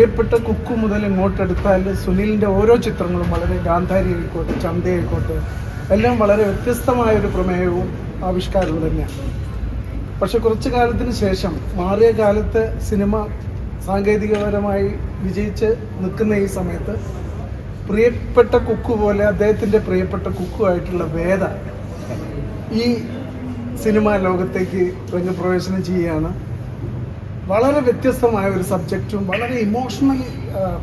പ്രിയപ്പെട്ട കുക്കു മുതൽ ഇങ്ങോട്ടെടുത്താൽ സുനിലിന്റെ ഓരോ ചിത്രങ്ങളും വളരെ ഗാന്ധാരി ആയിക്കോട്ടെ ചന്തയായിക്കോട്ടെ എല്ലാം വളരെ വ്യത്യസ്തമായ ഒരു പ്രമേയവും ആവിഷ്കാരവും തന്നെയാണ്. പക്ഷെ കുറച്ചു കാലത്തിന് ശേഷം മാറിയ കാലത്ത് സിനിമ സാങ്കേതികപരമായി വിജയിച്ച് നിൽക്കുന്ന ഈ സമയത്ത് പ്രിയപ്പെട്ട കുക്കു പോലെ അദ്ദേഹത്തിന്റെ പ്രിയപ്പെട്ട കുക്കു ആയിട്ടുള്ള വേദ ഈ സിനിമാ ലോകത്തേക്ക് രംഗപ്രവേശനം ചെയ്യുകയാണ്. വളരെ വ്യത്യസ്തമായ ഒരു സബ്ജക്റ്റും വളരെ ഇമോഷണലി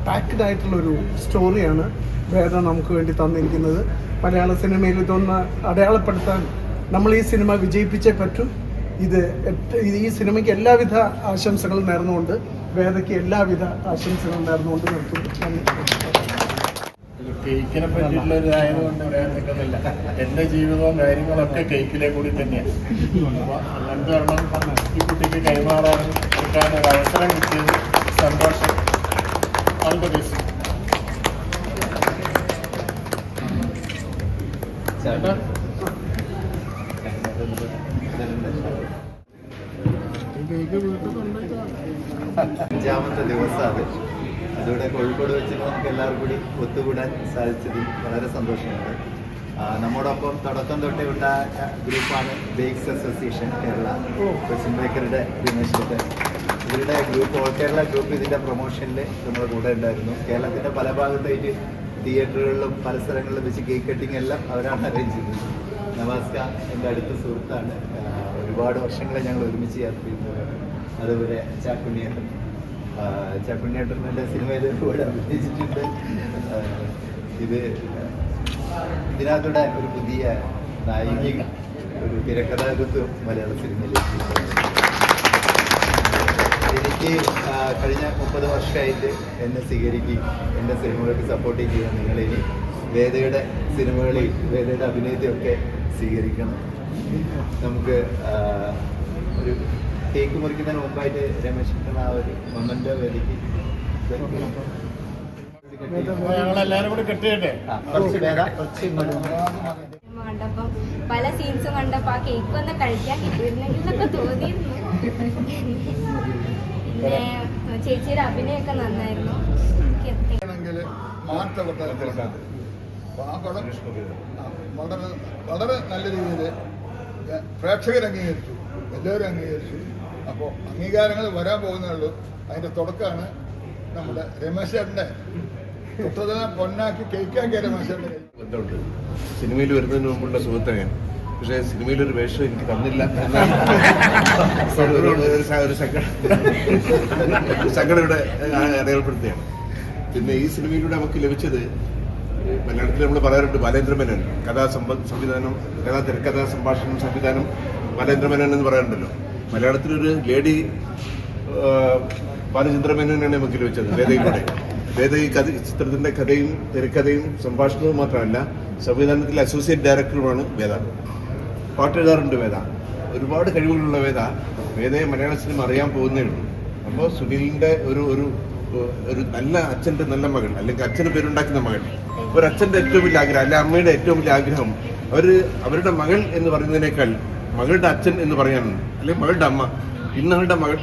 പാക്ഡ് ആയിട്ടുള്ള ഒരു സ്റ്റോറിയാണ് വേദ നമുക്ക് വേണ്ടി തന്നിരിക്കുന്നത്. മലയാള സിനിമയിൽ ഇതൊന്ന് അടയാളപ്പെടുത്താൻ നമ്മൾ ഈ സിനിമ വിജയിപ്പിച്ചേ പറ്റും. ഇത് ഈ സിനിമയ്ക്ക് എല്ലാവിധ ആശംസകളും നേർന്നുകൊണ്ട് വേദയ്ക്ക് എല്ലാവിധ ആശംസകളും നേർന്നുകൊണ്ട് നിർത്തുന്നു. കേക്കിനെ പറ്റിയിട്ടുള്ള ഒരു ആയതുകൊണ്ട് പറയാൻ നിൽക്കുന്നില്ല എന്റെ ജീവിതവും കാര്യങ്ങളൊക്കെ കേക്കിലെ കൂടി തന്നെയാണ് അങ്ങനത്തെ ഒരെണ്ണം ഈ കുട്ടിക്ക് കൈമാറാനും കൊടുക്കാൻ ഒരു അവസരം കിട്ടിയത് സന്തോഷം. ഓൾ ദ ബെസ്റ്റ് അഞ്ചാമത്തെ ദിവസമാണ്. അതിവിടെ കോഴിക്കോട് വെച്ച് നമുക്ക് എല്ലാവർക്കും കൂടി ഒത്തുകൂടാൻ സാധിച്ചതിൽ വളരെ സന്തോഷമുണ്ട്. നമ്മോടൊപ്പം തുടക്കം തൊട്ടേ ഉണ്ടായ ഗ്രൂപ്പാണ് ബേക്സ് അസോസിയേഷൻ കേരള. കൊച്ചിൻ ബേക്കറുടെ ദിനേശത്തെ ഇവരുടെ ഗ്രൂപ്പ് ഓൾ കേരള ഗ്രൂപ്പ് ഇതിന്റെ പ്രൊമോഷനിൽ നമ്മുടെ കൂടെ ഉണ്ടായിരുന്നു. കേരളത്തിന്റെ പല ഭാഗത്തായിട്ട് തിയേറ്ററുകളിലും പല സ്ഥലങ്ങളിലും വെച്ച് കേക്ക് കട്ടിങ് എല്ലാം അവരാണ് അറേഞ്ച് ചെയ്തത്. നവാസ്ക എന്റെ അടുത്ത സുഹൃത്താണ്. ഒരുപാട് വർഷങ്ങളെ ഞങ്ങൾ ഒരുമിച്ച് യാത്ര ചെയ്യുന്നവരാണ് അതുപോലെ ചാക്കുണ്ണിയേട്ടൻ. ചാക്കുണ്ണിയേട്ടൻ എന്റെ സിനിമയിൽ ഒരുപാട് അഭിനയിച്ചിട്ടുണ്ട്. ഇത് ഇതിനകത്തൂടെ ഒരു പുതിയ നായിക ഒരു തിരക്കഥാകൃത്തും മലയാള സിനിമയിലേക്ക് എനിക്ക് കഴിഞ്ഞ മുപ്പത് വർഷമായിട്ട് എന്നെ സ്വീകരിക്കുകയും എന്റെ സിനിമകൾക്ക് സപ്പോർട്ട് ചെയ്യുക നിങ്ങളിനി വേദയുടെ സിനിമകളിൽ വേദയുടെ അഭിനയത്തെയൊക്കെ സ്വീകരിക്കണം. നമുക്ക് ഒരു കേക്ക് മുറിക്കുന്നതിന് മുമ്പായിട്ട് രമേശ് ആ ഒരു മമ്മന്റെ വേദിക്ക് കണ്ടപ്പോ പല സീൻസും കണ്ടപ്പോ ആ കേക്ക് ഒന്ന് കഴിക്കാൻ കിട്ടിയിരുന്നെങ്കിൽ എന്നൊക്കെ തോന്നിയിരുന്നു. പിന്നെ ചേച്ചിയുടെ അഭിനയൊക്കെ നന്നായിരുന്നു. വളരെ വളരെ നല്ല രീതിയിൽ പ്രേക്ഷകർ അംഗീകരിച്ചു എല്ലാവരും അംഗീകരിച്ചു. അപ്പോൾ അംഗീകാരങ്ങൾ വരാൻ പോകുന്നുള്ളൂ അതിന്റെ അതിന്റെ തുടക്കമാണ് നമ്മുടെ രമേശ് ചേട്ടന്റെ ബന്ധമുണ്ട്. സിനിമയിൽ വരുന്നതിന് മുമ്പുള്ള സുഹൃത്താണ് പക്ഷെ സിനിമയിൽ ഒരു വേഷം എനിക്ക് തന്നില്ല ഒരു- സങ്കടം. ഇവിടെ അടയാളപ്പെടുത്തുകയാണ്. പിന്നെ ഈ സിനിമയിലൂടെ നമുക്ക് ലഭിച്ചത് മലയാളത്തിൽ നമ്മൾ പറയാറുണ്ട് ബാലേന്ദ്രമേനൻ. കഥാ സംവിധാനം കഥാ തിരക്കഥാ സംഭാഷണം സംവിധാനം ബാലേന്ദ്രമേനൻ എന്ന് പറയാറുണ്ടല്ലോ. മലയാളത്തിലൊരു ലേഡി ബാലചന്ദ്രമേനോനാണ് നമുക്ക് ലഭിച്ചത് വേദയിലൂടെ. വേദ ഈ കഥ ചിത്രത്തിന്റെ കഥയും തിരക്കഥയും സംഭാഷണവും മാത്രമല്ല സംവിധാനത്തിലെ അസോസിയേറ്റ് ഡയറക്ടറുമാണ് വേദ. പാട്ട് എഴുതാറുണ്ട് വേദ. ഒരുപാട് കഴിവുകളുള്ള വേദ. വേദയെ മലയാള സിനിമ അറിയാൻ പോകുന്നേ ഉള്ളൂ. അപ്പോൾ സുനിലിന്റെ ഒരു ഒരു ഒരു നല്ല അച്ഛന്റെ നല്ല മകൾ അല്ലെങ്കിൽ അച്ഛന് പേരുണ്ടാക്കുന്ന മകൾ ഒരു അച്ഛന്റെ ഏറ്റവും വലിയ ആഗ്രഹം അല്ലെ അമ്മയുടെ ഏറ്റവും വലിയ ആഗ്രഹം അവർ അവരുടെ മകൾ എന്ന് പറയുന്നതിനേക്കാൾ മകളുടെ അച്ഛൻ എന്ന് പറയാനുണ്ട് അല്ലെങ്കിൽ മകളുടെ അമ്മ ഇന്നവരുടെ മകൾ.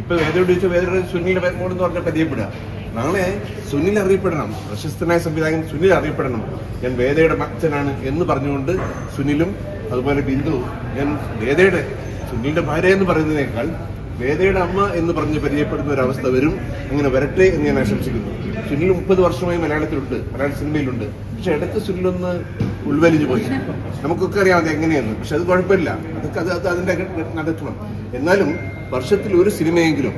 ഇപ്പൊ വേദയോട് ചോദിച്ചാൽ വേദയുടെ സുനിലിന്റെ മോൾ എന്ന് പറഞ്ഞാൽ പരിചയപ്പെടുക. നാളെ സുനിൽ അറിയപ്പെടണം. പ്രശസ്തനായ സംവിധായകൻ സുനിൽ അറിയപ്പെടണം. ഞാൻ വേദയുടെ അച്ഛനാണ് എന്ന് പറഞ്ഞുകൊണ്ട് സുനിലും അതുപോലെ ബിന്ദു ഞാൻ വേദയുടെ സുനിലിന്റെ ഭാര്യ എന്ന് പറയുന്നതിനേക്കാൾ വേദയുടെ അമ്മ എന്ന് പറഞ്ഞ് പരിചയപ്പെടുന്ന ഒരു അവസ്ഥ വരും. അങ്ങനെ വരട്ടെ എന്ന് ഞാൻ ആശംസിക്കുന്നു. സുനിൽ മുപ്പത് വർഷമായി മലയാളത്തിലുണ്ട് മലയാള സിനിമയിലുണ്ട്. പക്ഷെ ഇടയ്ക്ക് സുനിലൊന്ന് ഉൾവലിഞ്ഞു പോയി. നമുക്കൊക്കെ അറിയാം അത് എങ്ങനെയെന്ന്. പക്ഷെ അത് കുഴപ്പമില്ല. അതൊക്കെ അത് അത് അതിന്റെ നടത്തണം. എന്നാലും വർഷത്തിൽ ഒരു സിനിമയെങ്കിലും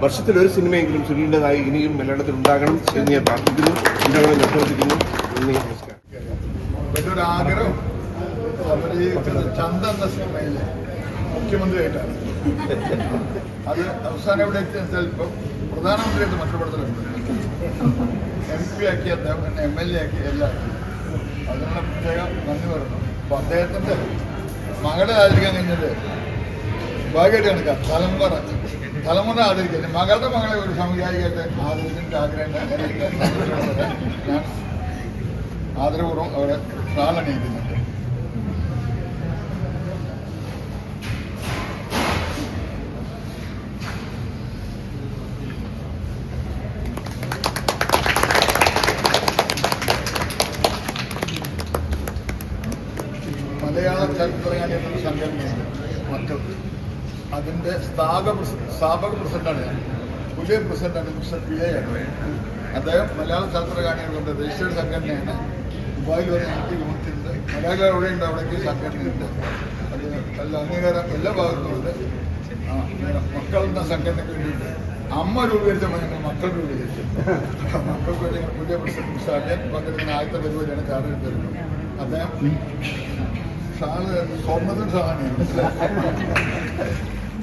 വർഷത്തിൽ ഒരു സിനിമയെങ്കിലും സുനിലിന്റെതായി ഇനിയും മലയാളത്തിൽ ഉണ്ടാകണം എന്ന് ഞാൻ പ്രാർത്ഥിക്കുന്നു. ഉണ്ടാകണം നിർദ്ദേശിക്കുന്നു നന്ദി നമസ്കാരം. അത് അവസാനം എവിടെ എത്തിയ വെച്ചാൽ ഇപ്പം പ്രധാനമന്ത്രിയായിട്ട് മറ്റപ്പെടുത്തലുണ്ട് എം പി ആക്കി അദ്ദേഹം എന്നെ എം എൽ എ ആക്കി എല്ലാം അതിനുള്ള പ്രത്യേകം നന്ദി പറഞ്ഞു അപ്പൊ അദ്ദേഹത്തിന്റെ മകളെ ആചരിക്കാൻ കഴിഞ്ഞത് ഭാഗ്യമായിട്ട് കണക്കാം തലമുറ തലമുറ ആദരിക്കട്ടെ മകളുടെ മകളെ ഒരു സംവിധായികട്ടെ ആദരിച്ചിട്ട് ആഗ്രഹം ഞാൻ ആദരപൂർവ്വം അവിടെ ഷാളണിയിക്കുന്നുണ്ട് മലയാള ചലച്ചിത്രകാരി എന്നൊരു സംഘടനയുണ്ട് മറ്റൊരു അതിന്റെ സ്ഥാപക സ്ഥാപക പ്രസിഡന്റാണ് ഞാൻ. പുതിയ പ്രസിഡന്റാണ് മിസ്റ്റർ പി എ ആണ്. അദ്ദേഹം മലയാള ചലച്ചിത്രകാരികളുടെ രജിസ്റ്റേഡ് സംഘടനയാണ്. ദുബായിൽ വരെ എനിക്ക് യൂണിറ്റ് ഉണ്ട് മലയാളം എവിടെയുണ്ട് അവിടേക്ക് സംഘടനയുണ്ട്. അത് നല്ല അംഗീകാരം എല്ലാ ഭാഗത്തുമുണ്ട് മക്കളുടെ സംഘടനയ്ക്ക് വേണ്ടിയിട്ട് അമ്മ രൂപീകരിച്ചപ്പോൾ ഞങ്ങൾ മക്കൾ രൂപീകരിച്ചു. മക്കൾക്ക് വേണ്ടി പുതിയ പ്രസിഡന്റ് മിസ്റ്റർ അജയൻ പങ്കെടുക്കുന്ന ആദ്യത്തെ പരിപാടിയാണ് ചാർജ് തരുന്നത് അദ്ദേഹം ഷാൾ സ്വർണത്തിന് ഷാളാണ്.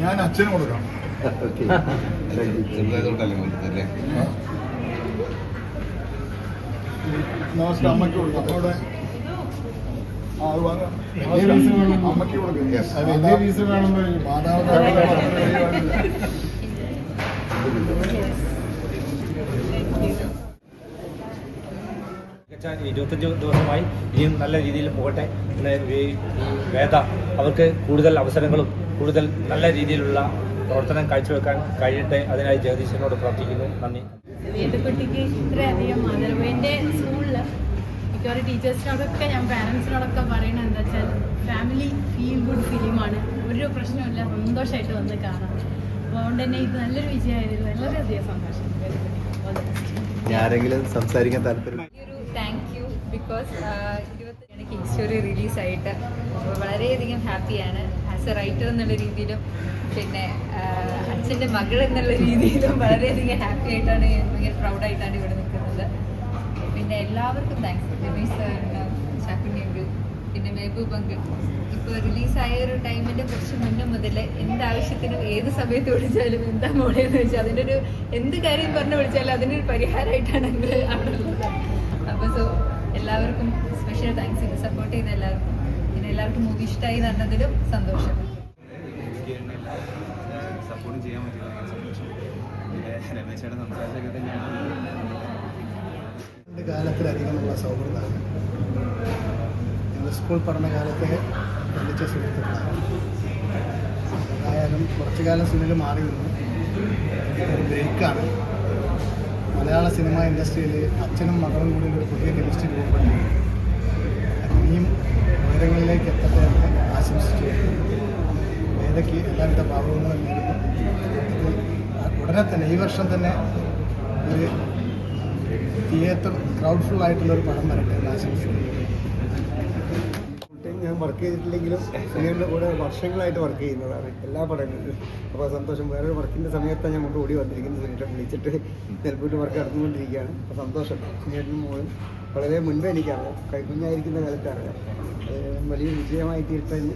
ഞാൻ അച്ഛനും കൊടുക്കാം നമസ്കാരം അമ്മയ്ക്ക് കൊടുക്കാം. അവിടെ. അമ്മയ്ക്ക് കൊടുക്കാം. മികച്ച ഇരുപത്തഞ്ച് ദിവസമായി ഇനിയും നല്ല രീതിയിൽ പോകട്ടെ പിന്നെ ഈ ഈ വേദ അവർക്ക് കൂടുതൽ അവസരങ്ങളും കൂടുതൽ നല്ല രീതിയിലുള്ള പ്രവർത്തനം കാഴ്ചവെക്കാൻ കഴിയട്ടെ. അതിനായി ജഗദീശനോട് പ്രാർത്ഥിക്കുന്നു. നന്ദി. വേദക്കുട്ടിക്ക് ഇത്രയധികം സ്കൂളിൽ മിക്കവാറും ടീച്ചേഴ്സിനോടൊക്കെ ഞാൻ പാരൻസിനോടൊക്കെ പറയണത് എന്താ വെച്ചാൽ ഫാമിലി ഫീൽ ഗുഡ് ഫിലിമാണ് ഒരു പ്രശ്നമില്ല സന്തോഷമായിട്ട് വന്ന് കാണാം. അപ്പോൾ അതുകൊണ്ട് തന്നെ ഇത് നല്ലൊരു വിജയമായിരുന്നു. വളരെയധികം സന്തോഷം. ആരെങ്കിലും സംസാരിക്കാൻ താല്പര്യം ഒരു thank you because king story റിലീസായിട്ട് വളരെയധികം ഹാപ്പിയാണ് ആസ് എ റൈറ്റർ എന്നുള്ള രീതിയിലും പിന്നെ അച്ഛന്റെ മകൾ എന്നുള്ള രീതിയിലും വളരെയധികം ഹാപ്പി ആയിട്ടാണ് ഭയങ്കര പ്രൗഡായിട്ടാണ് ഇവിടെ നിൽക്കുന്നത്. പിന്നെ എല്ലാവർക്കും താങ്ക്സ് രമേശ് സാറിന് ശാക്കുണ്യുണ്ട് പിന്നെ മെഹബൂബ് അങ്കിൾ ഇപ്പോൾ റിലീസായ ഒരു ടൈമിന്റെ കുറച്ച് മുന്നേ മുതൽ എന്താവശ്യത്തിനും ഏത് സമയത്ത് വിളിച്ചാലും എന്താ മോളെ എന്ന് വെച്ചാൽ ഒരു എന്ത് കാര്യം പറഞ്ഞ് വിളിച്ചാലും അതിനൊരു പരിഹാരമായിട്ടാണ് ഞങ്ങൾ അവിടെ ഉള്ളത്. അപ്പോൾ സോ എല്ലാവർക്കും സ്പെഷ്യൽ താങ്ക്സ് ഇത് സപ്പോർട്ട് ചെയ്ത എല്ലാവർക്കും. പിന്നെ എല്ലാവർക്കും മൂവി ഇഷ്ടമായി നടന്നതിലും സന്തോഷം. സപ്പോർട്ട് ചെയ്യാൻ സന്തോഷം സംസാരിച്ചൊക്കെ തന്നെയാണ് കാലത്തിലധികമുള്ള സൗഹൃദമാണ്. ഞങ്ങൾ സ്കൂൾ പഠനകാലത്തെ ബന്ധിച്ച സുഹൃത്തുക്കളാണ്. ഏതായാലും കുറച്ചു കാലം സുനിൽ മാറി നിന്നു. ബ്രേക്കാണ് മലയാള സിനിമ ഇൻഡസ്ട്രിയിൽ അച്ഛനും മകളും കൂടി ഒരു പുതിയ കെമിസ്ട്രി രൂപപ്പെട്ടു ഇനിയും ഉയരങ്ങളിലേക്ക് എത്തട്ടെ ആശംസിച്ചു. വേദയ്ക്ക് എല്ലാവിധ ഭാവങ്ങളും ഉടനെ തന്നെ ഈ വർഷം തന്നെ ഒരു തിയേറ്റർ ക്രൗഡ് ഫുൾ ആയിട്ടുള്ള ഒരു പടം വരട്ടെ എന്ന് ആശംസിക്കുന്നു. ഞാൻ വർക്ക് ചെയ്തിട്ടില്ലെങ്കിലും സുനിലിന്റെ കൂടെ വർഷങ്ങളായിട്ട് വർക്ക് ചെയ്യുന്നതാണ് എല്ലാ പടങ്ങളിലും. അപ്പോൾ സന്തോഷം. വേറൊരു വർക്കിന്റെ സമയത്താണ് ഞാൻ കൊണ്ട് ഓടി വന്നിരിക്കുന്നത്. സുനിലിനെ വിളിച്ചിട്ട് നെൽപ്പൂട്ട് വർക്ക് നടന്നുകൊണ്ടിരിക്കുകയാണ്. അപ്പോൾ സന്തോഷം. സുനിലിനും മോളും വളരെ മുൻപേ എനിക്കറിയാം. കൈക്കുഞ്ഞായിരിക്കുന്ന കാലത്താണ് വലിയ വിജയമായി വീണ്ടും